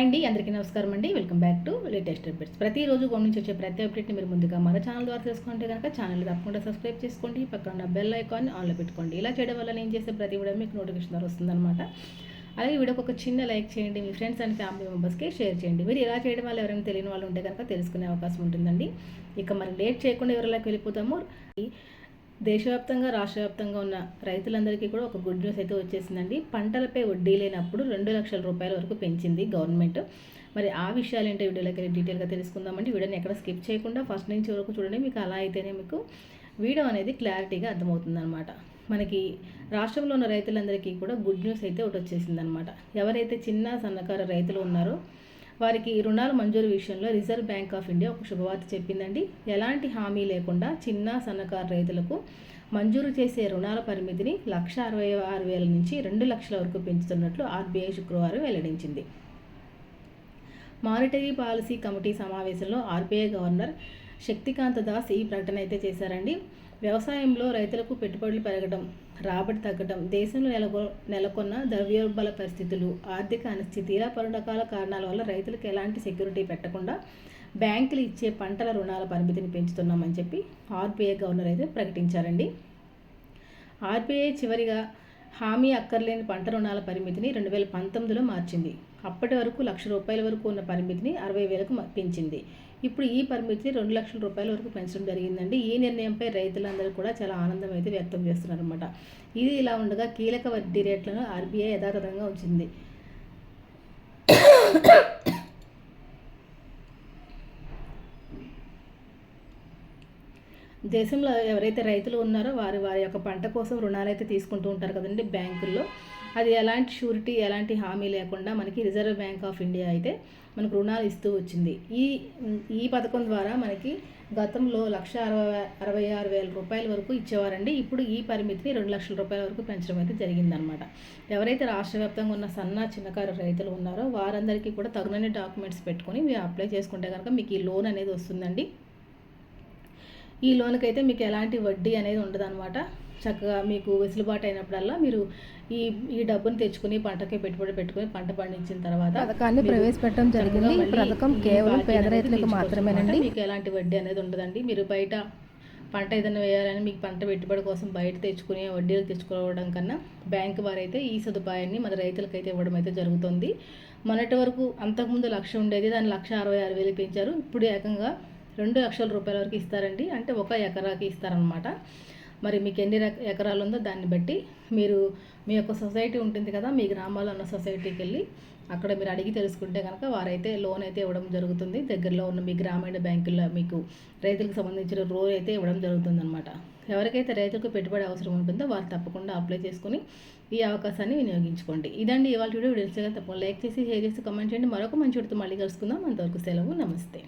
అండి అందరికీ నమస్కారం అండి. Welcome back to latest updates ప్రతిరోజు గోడ నుంచి వచ్చే ప్రతి అప్డేట్ని మీరు ముందుగా మన ఛానల్ ద్వారా తెలుసుకుంటే కనుక ఛానల్ తప్పకుండా సబ్స్క్రైబ్ చేసుకోండి పక్కన ఉన్న బెల్ ఐకాన్ ఆన్లో పెట్టుకోండి. ఇలా చేయడం వల్ల నేను చేసే ప్రతి వీడియో మీకు నోటిఫికేషన్ ద్వారా వస్తుందన్నమాట. అలాగే వీడియోకి ఒక చిన్న లైక్ చేయండి మీ ఫ్రెండ్స్ అండ్ ఫ్యామిలీ మెంబర్స్కి షేర్ చేయండి. మీరు ఇలా చేయడం వల్ల ఎవరైనా తెలియని వాళ్ళు ఉంటే కనుక తెలుసుకునే అవకాశం ఉంటుందండి. ఇక మరి లేట్ చేయకుండా ఎవరిలోకి వెళ్ళిపోతాము దేశవ్యాప్తంగా రాష్ట్ర వ్యాప్తంగా ఉన్న రైతులందరికీ కూడా ఒక గుడ్ న్యూస్ అయితే వచ్చేసిందండి. పంటలపై వడ్డీ లేనప్పుడు రెండు లక్షల రూపాయల వరకు పెంచింది గవర్నమెంట్. మరి ఆ విషయాలు ఏంటో వీడియోలోకి వెళ్ళి డీటెయిల్గా తెలుసుకుందామండి. వీడియోని ఎక్కడ స్కిప్ చేయకుండా ఫస్ట్ నుంచి వరకు చూడండి. మీకు అలా అయితేనే మీకు వీడియో అనేది క్లారిటీగా అర్థమవుతుందన్నమాట. మనకి రాష్ట్రంలో ఉన్న రైతులందరికీ కూడా గుడ్ న్యూస్ అయితే ఒకటి వచ్చేసిందనమాట ఎవరైతే చిన్న సన్నకారు రైతులు ఉన్నారో వారికి రుణాల మంజూరు విషయంలో రిజర్వ్ బ్యాంక్ ఆఫ్ ఇండియా ఒక శుభవార్త చెప్పిందండి. ఎలాంటి హామీ లేకుండా చిన్న సన్నకారు రైతులకు మంజూరు చేసే రుణాల పరిమితిని లక్ష అరవై ఆరు వేల నుంచి రెండు లక్షల వరకు పెంచుతున్నట్లు ఆర్బీఐ శుక్రవారం వెల్లడించింది. మానిటరీ పాలసీ కమిటీ సమావేశంలో ఆర్బీఐ గవర్నర్ శక్తికాంత దాస్ ఈ ప్రకటన అయితే చేశారండి. వ్యవసాయంలో రైతులకు పెట్టుబడులు పెరగడం రాబడి తగ్గడం దేశంలో నెలకొ నెలకొన్న ద్రవ్యోల్బల పరిస్థితులు ఆర్థిక అనిశ్చితి ఇలా పలు రకాల కారణాల వల్ల రైతులకు ఎలాంటి సెక్యూరిటీ పెట్టకుండా బ్యాంకులు ఇచ్చే పంటల రుణాల పరిమితిని పెంచుతున్నామని చెప్పి ఆర్బీఐ గవర్నర్ అయితే ప్రకటించారండి. ఆర్బీఐ చివరిగా హామీ అక్కర్లేని పంట రుణాల పరిమితిని రెండు వేల పంతొమ్మిదిలో మార్చింది. అప్పటి వరకు లక్ష రూపాయల వరకు ఉన్న పరిమితిని అరవై వేలకు పెంచింది. ఇప్పుడు ఈ పరిమితిని రెండు లక్షల రూపాయల వరకు పెంచడం జరిగిందండి. ఈ నిర్ణయంపై రైతులందరూ కూడా చాలా ఆనందం అయితే వ్యక్తం చేస్తున్నారు అనమాట ఇది ఇలా ఉండగా కీలక వడ్డీ రేట్లను ఆర్బీఐ యథాతథంగా ఉంచింది. దేశంలో ఎవరైతే రైతులు ఉన్నారో వారి వారి యొక్క పంట కోసం రుణాలు అయితే తీసుకుంటూ ఉంటారు కదండి బ్యాంకుల్లో. అది ఎలాంటి షూరిటీ ఎలాంటి హామీ లేకుండా మనకి రిజర్వ్ బ్యాంక్ ఆఫ్ ఇండియా అయితే మనకు రుణాలు ఇస్తూ వచ్చింది. ఈ ఈ పథకం ద్వారా మనకి గతంలో లక్ష అరవై అరవై ఆరు వేల రూపాయల వరకు ఇచ్చేవారండి. ఇప్పుడు ఈ పరిమితిని రెండు లక్షల రూపాయల వరకు పెంచడం అయితే జరిగిందనమాట. ఎవరైతే రాష్ట్ర వ్యాప్తంగా ఉన్న సన్న చిన్నకారు రైతులు ఉన్నారో వారందరికీ కూడా తగినన్ని డాక్యుమెంట్స్ పెట్టుకొని మీరు అప్లై చేసుకుంటే కనుక మీకు ఈ లోన్ అనేది వస్తుందండి. ఈ లోన్కి అయితే మీకు ఎలాంటి వడ్డీ అనేది ఉండదన్నమాట. చక్కగా మీకు వెసులుబాటు అయినప్పుడల్లా మీరు ఈ ఈ డబ్బును తెచ్చుకుని పంటకి పెట్టుబడి పెట్టుకుని పంట పండించిన తర్వాత పథకాన్ని ప్రవేశపెట్టడం జరిగింది. పథకం కేవలం పేద రైతులకు మాత్రమేనండి. మీకు ఎలాంటి వడ్డీ అనేది ఉండదండి. మీరు బయట పంట ఏదైనా వేయాలని మీకు పంట పెట్టుబడి కోసం బయట తెచ్చుకునే వడ్డీలు తెచ్చుకోవడం కన్నా బ్యాంకు వారైతే ఈ సదుపాయాన్ని మన రైతులకైతే ఇవ్వడం అయితే జరుగుతుంది. మొన్నటి వరకు అంతకుముందు లక్ష ఉండేది. దాన్ని లక్ష అరవై ఆరు వేలు పెంచారు. ఇప్పుడు ఏకంగా రెండు లక్షల రూపాయల వరకు ఇస్తారండి. అంటే ఒక ఎకరాకి ఇస్తారనమాట మరి మీకు ఎన్ని రక- ఎకరాలు ఉందో దాన్ని బట్టి మీరు మీ యొక్క సొసైటీ ఉంటుంది కదా మీ గ్రామాల్లో ఉన్న సొసైటీకి వెళ్ళి అక్కడ మీరు అడిగి తెలుసుకుంటే కనుక వారైతే లోన్ అయితే ఇవ్వడం జరుగుతుంది. దగ్గరలో ఉన్న మీ గ్రామీణ బ్యాంకుల్లో మీకు రైతులకు సంబంధించిన లోన్ అయితే ఇవ్వడం జరుగుతుంది అనమాట ఎవరికైతే రైతులకు పెట్టుబడి అవసరం ఉంటుందో వారు తప్పకుండా అప్లై చేసుకుని ఈ అవకాశాన్ని వినియోగించుకోండి. ఇదండి ఇవాళ వీడియో. వీడియో తప్పకుండా లైక్ చేసి షేర్ చేసి కమెంట్ చేయండి. మరొక మంచి వీడితో మళ్ళీ కలుసుకుందాం. అంతవరకు సెలవు. నమస్తే.